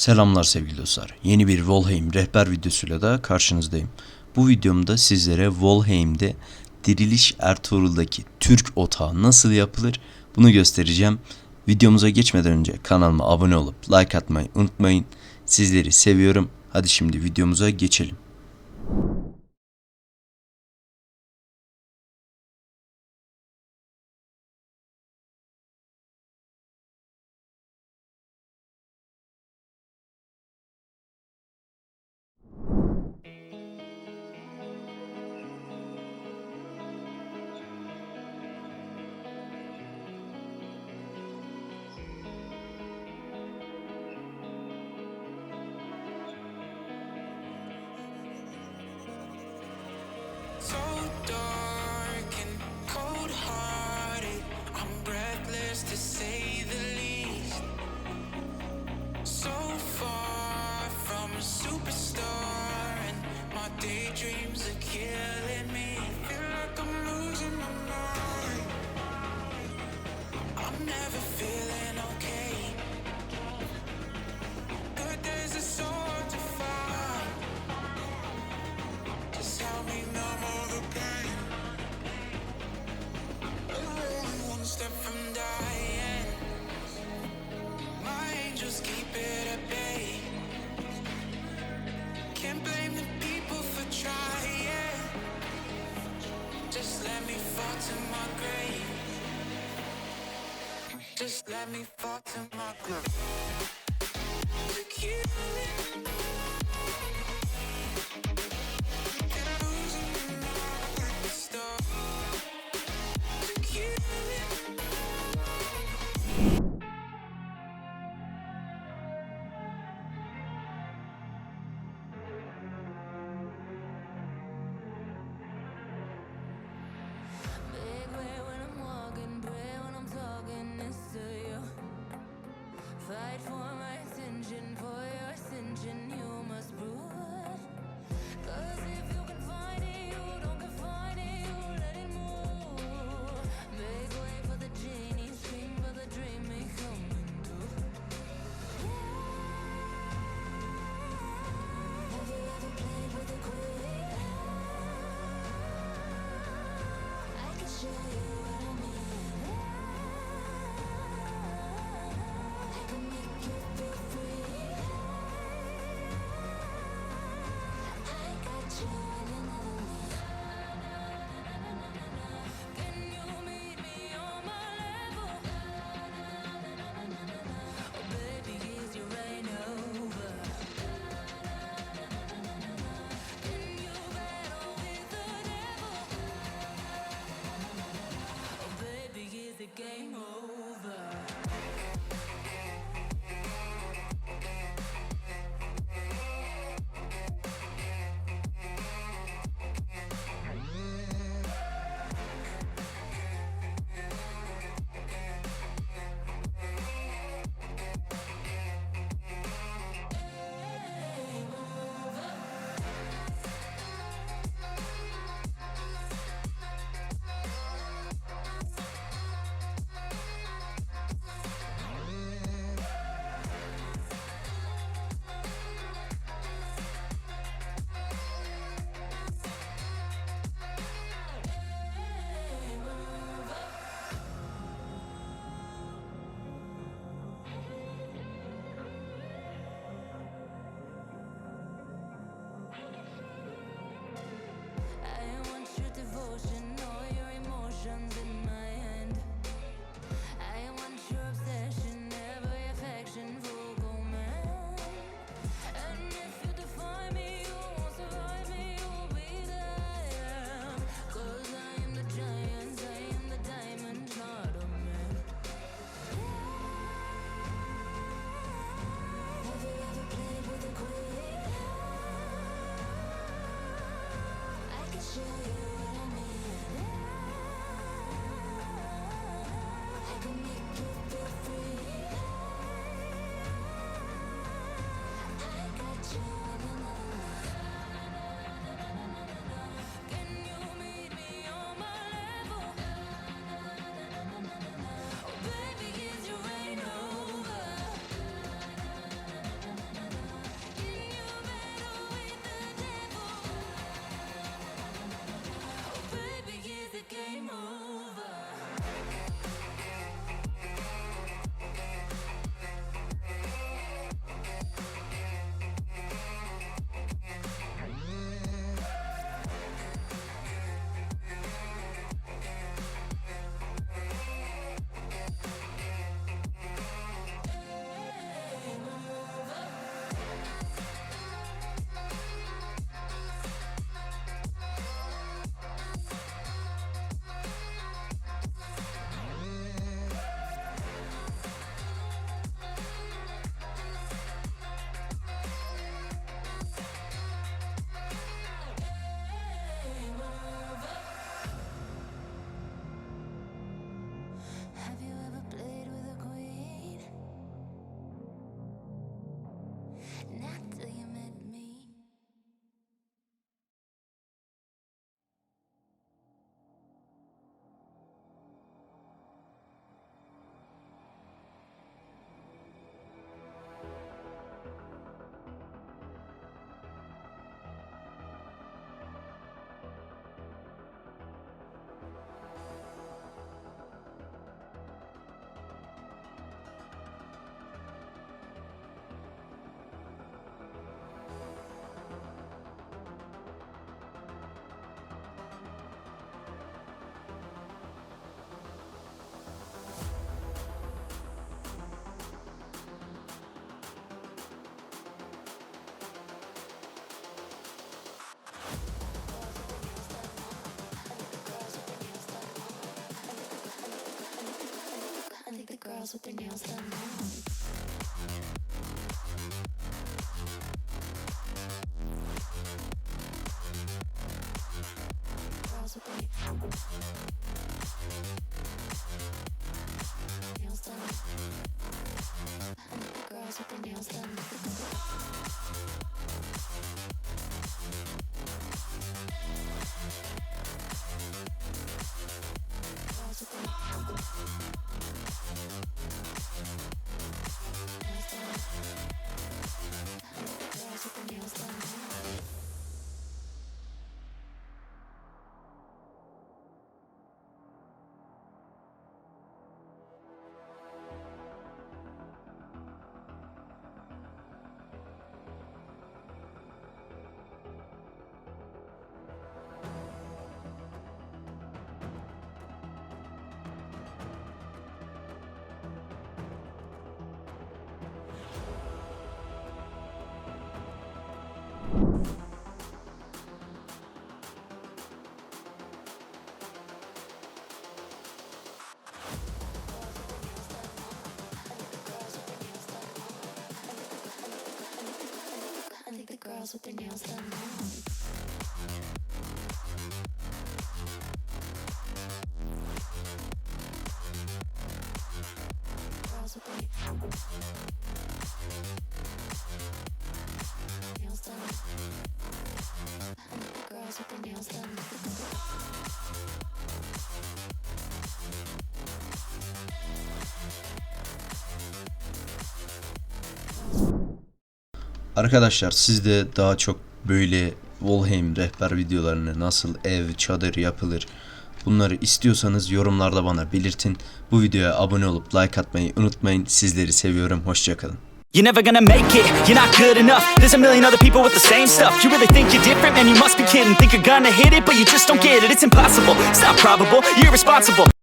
Selamlar sevgili dostlar. Yeni bir Volheim rehber videosuyla da karşınızdayım. Bu videomda sizlere Volheim'de Diriliş Ertuğrul'daki Türk otağı nasıl yapılır bunu göstereceğim. Videomuza geçmeden önce kanalıma abone olup like atmayı unutmayın. Sizleri seviyorum. Hadi şimdi videomuza geçelim. So Just let me fall to my grave. Just let And girls with their nails done now. Girls with their nails done. Girls with their nails done. The girls with their nails done now. Girls with their nails done. Girls with their nails done. Arkadaşlar siz de daha çok böyle Volheim rehber videolarını nasıl ev, çadır yapılır bunları istiyorsanız yorumlarda bana belirtin. Bu videoya abone olup like atmayı unutmayın. Sizleri seviyorum. Hoşçakalın. You're never gonna make it, you're not good enough. There's a million other people with the same stuff. You really think you're different, man, you must be kidding. Think you're gonna hit it, but you just don't get it. It's impossible, it's not probable, you're irresponsible